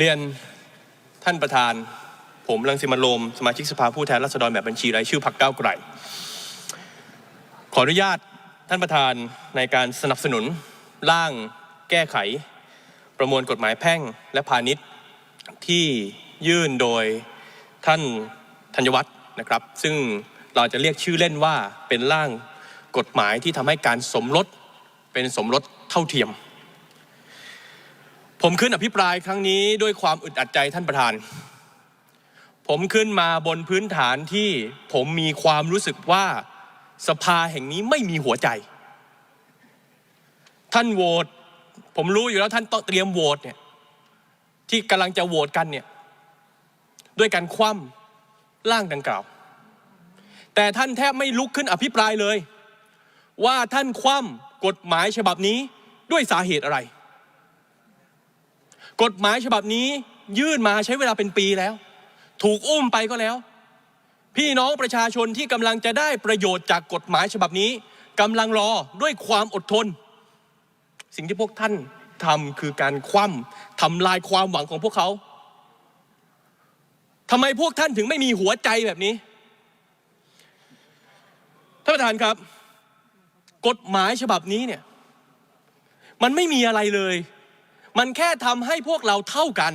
เรียนท่านประธาน ผมรังสิมันโรมสมาชิกสภาผู้แทนราษฎรแบบบัญชีรายชื่อพรรคก้าวไกล ขออนุญาตท่านประธานในการสนับสนุนร่างแก้ไข ประมวลกฎหมายแพ่งและพาณิชย์ที่ยื่นโดยท่านธัญวัฒน์นะครับ ซึ่งเราจะเรียกชื่อเล่นว่าเป็นร่างกฎหมายที่ทำให้การสมรสเป็นสมรสเท่าเทียม ผมขึ้นอภิปรายครั้งนี้ด้วยความอึดอัดใจท่านประธาน ผมขึ้นมาบนพื้นฐานที่ผมมีความรู้สึกว่าสภาแห่งนี้ไม่มีหัวใจ ท่านโหวตผมรู้อยู่แล้วท่านต้องเตรียมโหวตเนี่ยที่กำลังจะโหวตกันเนี่ยด้วยการคว่ำร่างดังกล่าว แต่ท่านแทบไม่ลุกขึ้นอภิปรายเลย ว่าท่านคว่ำกฎหมายฉบับนี้ด้วยสาเหตุอะไร กฎหมายฉบับนี้ยื่นมาใช้เวลาเป็นปีแล้ว ถูกอุ้มไปก็แล้ว พี่น้องประชาชนที่กำลังจะได้ประโยชน์จากกฎหมายฉบับนี้กำลังรอด้วยความอดทน สิ่งที่พวกท่านทำคือการคว่ำทำลายความหวังของพวกเขาทำไมพวกท่านถึงไม่มีหัวใจแบบนี้ท่านประธานครับ กฎหมายฉบับนี้เนี่ย มันไม่มีอะไรเลย มันแค่ทำให้พวกเราเท่ากัน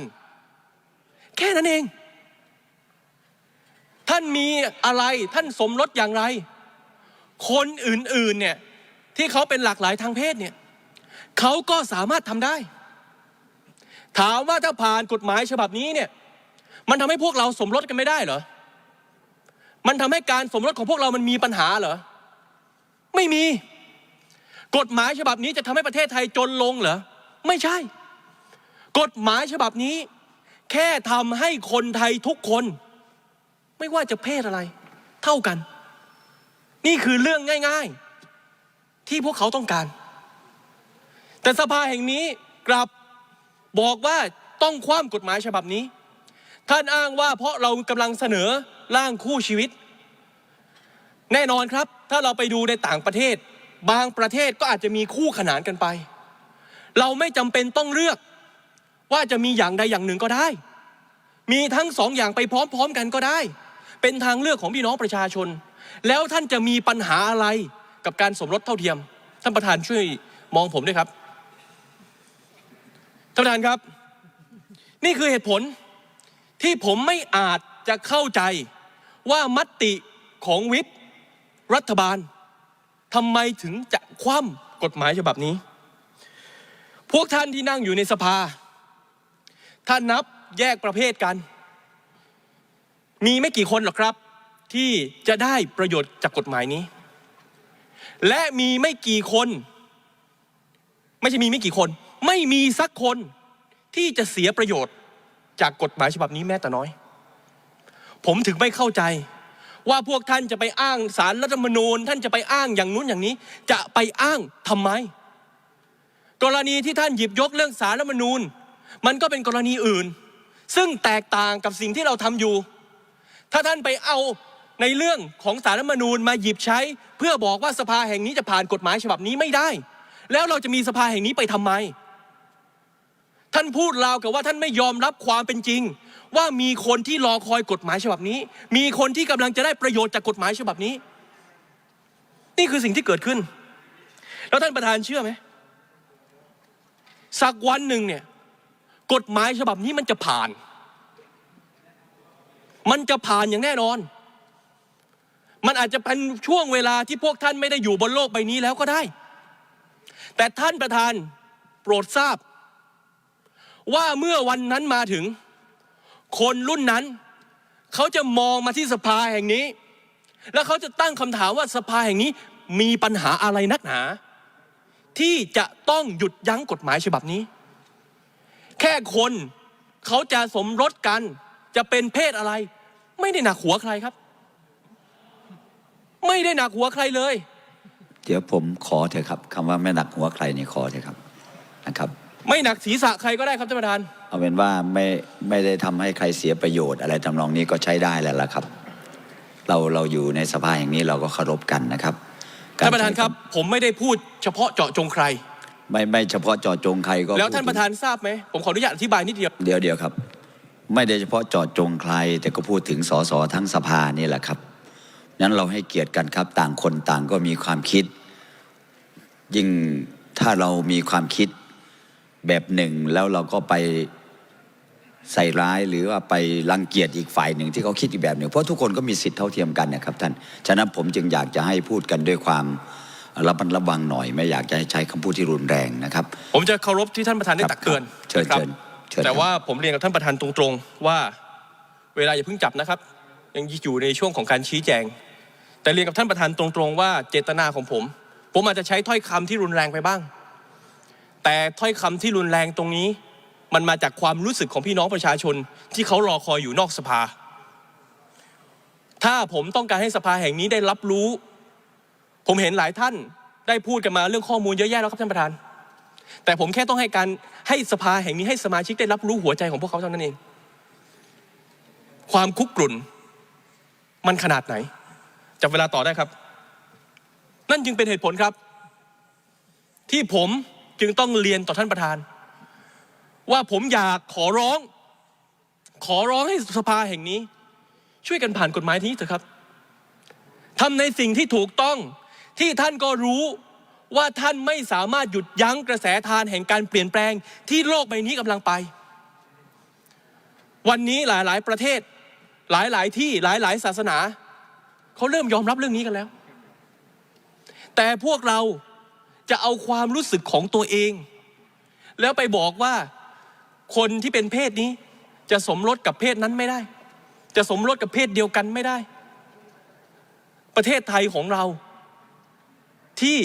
แค่นั้นเอง ท่านมีอะไรท่านสมรสอย่างไร คนอื่นๆเนี่ยที่เขาเป็นหลากหลายทางเพศเนี่ยเขาก็สามารถทำได้ ถามว่าถ้าผ่านกฎหมายฉบับนี้เนี่ย มันทำให้พวกเราสมรสกันไม่ได้เหรอ มันทำให้การสมรสของพวกเรามันมีปัญหาเหรอ ไม่มี กฎหมายฉบับนี้จะทำให้ประเทศไทยจนลงเหรอ ไม่ใช่ กฎหมายฉบับนี้ แค่ทำให้คนไทยทุกคน ไม่ว่าจะเพศอะไร เท่ากัน นี่คือเรื่องง่าย ๆ ที่พวกเขาต้องการ แต่สภาแห่งนี้กลับบอกว่าต้องคว่ำกฎหมายฉบับนี้ ท่านอ้างว่าเพราะเรากำลังเสนอร่างคู่ชีวิต แน่นอนครับ ถ้าเราไปดูในต่างประเทศ บางประเทศก็อาจจะมีคู่ขนานกันไป เราไม่จำเป็นต้องเลือก ว่าจะมีอย่างใดอย่างหนึ่งก็ได้ มีทั้งสองอย่างไปพร้อมๆกันก็ได้ เป็นทางเลือกของพี่น้องประชาชน แล้วท่านจะมีปัญหาอะไรกับการสมรสเท่าเทียม ท่านประธานช่วยมองผมด้วยครับ ท่านประธานครับ นี่คือเหตุผลที่ผมไม่อาจจะเข้าใจว่ามติของวิปรัฐบาลทำไมถึงจะคว่ำกฎหมายฉบับนี้ พวกท่านที่นั่งอยู่ในสภา ถ้านับแยกประเภทกัน มีไม่กี่คนหรอกครับ ที่จะได้ประโยชน์จากกฎหมายนี้ และมีไม่กี่คน ไม่ใช่มีไม่กี่คน ไม่มีสักคนที่จะเสียประโยชน์จากกฎหมายฉบับนี้แม้แต่น้อย ผมถึงไม่เข้าใจว่าพวกท่านจะไปอ้างสารรัฐธรรมนูญ ท่านจะไปอ้างอย่างนู้นอย่างนี้ จะไปอ้างทำไม กรณีที่ท่านหยิบยกเรื่องสารรัฐธรรมนูญ มันก็เป็นกรณีอื่น ซึ่งแตกต่างกับสิ่งที่เราทำอยู่ ถ้าท่านไปเอาในเรื่องของสารรัฐมนูญมาหยิบใช้ เพื่อบอกว่าสภาแห่งนี้จะผ่านกฎหมายฉบับนี้ไม่ได้ แล้วเราจะมีสภาแห่งนี้ไปทำไม ท่านพูดราวกับว่าท่านไม่ยอมรับความเป็นจริง ว่ามีคนที่รอคอยกฎหมายฉบับนี้ มีคนที่กำลังจะได้ประโยชน์จากกฎหมายฉบับนี้ นี่คือสิ่งที่เกิดขึ้น แล้วท่านประธานเชื่อไหมสักวันหนึ่งเนี่ย กฎหมายฉบับนี้มันจะผ่าน มันจะผ่านอย่างแน่นอน มันอาจจะเป็นช่วงเวลาที่พวกท่านไม่ได้อยู่บนโลกใบนี้แล้วก็ได้ แต่ท่านประธานโปรดทราบ ว่าเมื่อวันนั้นมาถึง คนรุ่นนั้น เขาจะมองมาที่สภาแห่งนี้ แล้วเขาจะตั้งคำถามว่าสภาแห่งนี้มีปัญหาอะไรนักหนา ที่จะต้องหยุดยั้งกฎหมายฉบับนี้ แค่คนเขาจะสมรสกัน จะเป็นเพศอะไร ไม่ได้หนักหัวใครครับ ไม่ได้หนักหัวใครเลย เดี๋ยวผมขอเถอะครับคำว่าไม่หนักหัวใครนี่ขอเถอะครับนะครับ ไม่หนักศีรษะใครก็ได้ครับท่านประธาน เอาเป็นว่าไม่ไม่ได้ทำให้ใครเสียประโยชน์อะไรทำนองนี้ก็ใช้ได้แล้วล่ะครับ เราเราอยู่ในสภาอย่างนี้เราก็เคารพกันนะครับกท่านประธานใช้ครับ ผมไม่ได้พูดเฉพาะเจาะจงใคร ไม่ไม่เฉพาะเจาะจงใครก็แล้วท่านพูดประธานทราบไหมผมขออนุญาตอธิบายนิดเดียวเดี๋ยวเดี๋ยวครับ ไม่ได้เฉพาะเจาะจงใคร แต่ก็พูดถึงสสทั้งสภานี่แหละครับนั้นเราให้เกียรติกันครับ ต่างคนต่างก็มีความคิด ยิ่งถ้าเรามีความคิดแบบหนึ่ง แล้วเราก็ไปใส่ร้ายหรือว่าไปรังเกียจอีกฝ่ายหนึ่งที่เขาคิดอีกแบบหนึ่งเพราะทุกคนก็มีสิทธิ์เท่าเทียมกันนะครับท่านฉะนั้นผมจึงอยากจะให้พูดกันด้วยความ ระมัดระวังหน่อย ไม่อยากจะให้ใช้คำพูดที่รุนแรงนะครับ ผมจะเคารพที่ท่านประธานได้ครับตักเตือนเชิญนะครับเชิญเชิญแต่ครับว่าผมเรียนกับท่านประธานตรงๆว่าเวลาอย่าเพิ่งจับนะครับ ยังอยู่ในช่วงของการชี้แจง แต่เรียนกับท่านประธานตรงๆ ว่าเจตนาของผม ผมอาจจะใช้ถ้อยคำที่รุนแรงไปบ้าง แต่ถ้อยคำที่รุนแรงตรงนี้ มันมาจากความรู้สึกของพี่น้องประชาชน ที่เขารอคอยอยู่นอกสภา ถ้าผมต้องการให้สภาแห่งนี้ได้รับรู้ ผมเห็นหลายท่านได้พูดกันมาเรื่องข้อมูลเยอะแยะแล้วครับท่านประธาน แต่ผมแค่ต้องให้การให้สภาแห่งนี้ให้สมาชิกได้รับรู้หัวใจของพวกเขาเท่านั้นเอง ความคุกกรุ่น มันขนาดไหนจับเวลาต่อได้ครับ นั่นจึงเป็นเหตุผลครับ ที่ผมจึงต้องเรียนต่อท่านประธาน ว่าผมอยากขอร้อง ขอร้องให้สภาแห่งนี้ ช่วยกันผ่านกฎหมายนี้เถอะครับทำในสิ่งที่ถูกต้อง ที่ท่านก็รู้ว่าท่านไม่สามารถหยุดยั้งกระแสทานแห่งการเปลี่ยนแปลงที่โลกใบนี้กำลังไป วันนี้หลาย ๆ ประเทศหลาย ๆ ที่หลาย ๆ ศาสนาเขาเริ่มยอมรับเรื่องนี้กันแล้ว แต่พวกเราจะเอาความรู้สึกของตัวเอง แล้วไปบอกว่าคนที่เป็นเพศนี้ จะสมรสกับเพศนั้นไม่ได้ จะสมรสกับเพศเดียวกันไม่ได้ ประเทศไทยของเรา ที่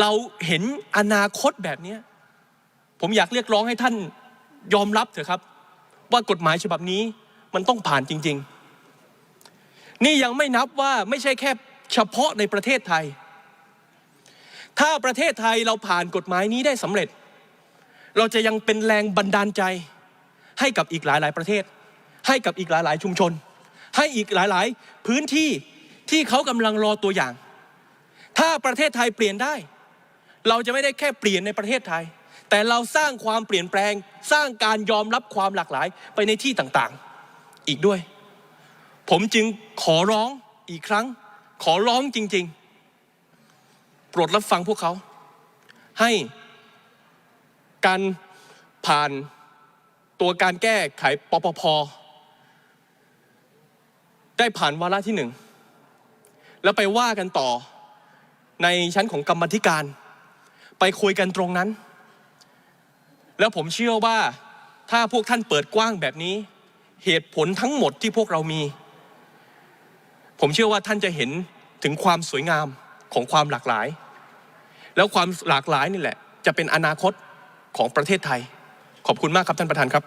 เราเห็นอนาคตแบบนี้ ผมอยากเรียกร้องให้ท่านยอมรับเถอะครับ ว่ากฎหมายฉบับนี้มันต้องผ่านจริง ๆ นี่ยังไม่นับว่าไม่ใช่แค่เฉพาะในประเทศไทย ถ้าประเทศไทยเราผ่านกฎหมายนี้ได้สำเร็จ เราจะยังเป็นแรงบันดาลใจ ให้กับอีกหลาย ๆ ประเทศ ให้กับอีกหลาย ๆ ชุมชน ให้อีกหลาย ๆ พื้นที่ที่เขากำลังรอตัวอย่าง ถ้าประเทศไทยเปลี่ยนได้ เราจะไม่ได้แค่เปลี่ยนในประเทศไทย แต่เราสร้างความเปลี่ยนแปลง สร้างการยอมรับความหลากหลายไปในที่ต่างๆ อีกด้วย ผมจึงขอร้องอีกครั้ง ขอร้องจริง ๆ โปรดรับฟังพวกเขา ให้การผ่านตัวการแก้ไขปปพได้ผ่านวาระที่หนึ่งแล้วไปว่ากันต่อ ในชั้นของกรรมธิการ ไปคุยกันตรงนั้น แล้วผมเชื่อว่าถ้าพวกท่านเปิดกว้างแบบนี้ เหตุผลทั้งหมดที่พวกเรามี ผมเชื่อว่าท่านจะเห็นถึงความสวยงามของความหลากหลาย แล้วความหลากหลายนี่แหละ จะเป็นอนาคตของประเทศไทย ขอบคุณมากครับท่านประธานครับ